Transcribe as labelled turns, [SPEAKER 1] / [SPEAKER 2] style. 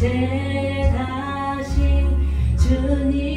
[SPEAKER 1] 이제 다시 주님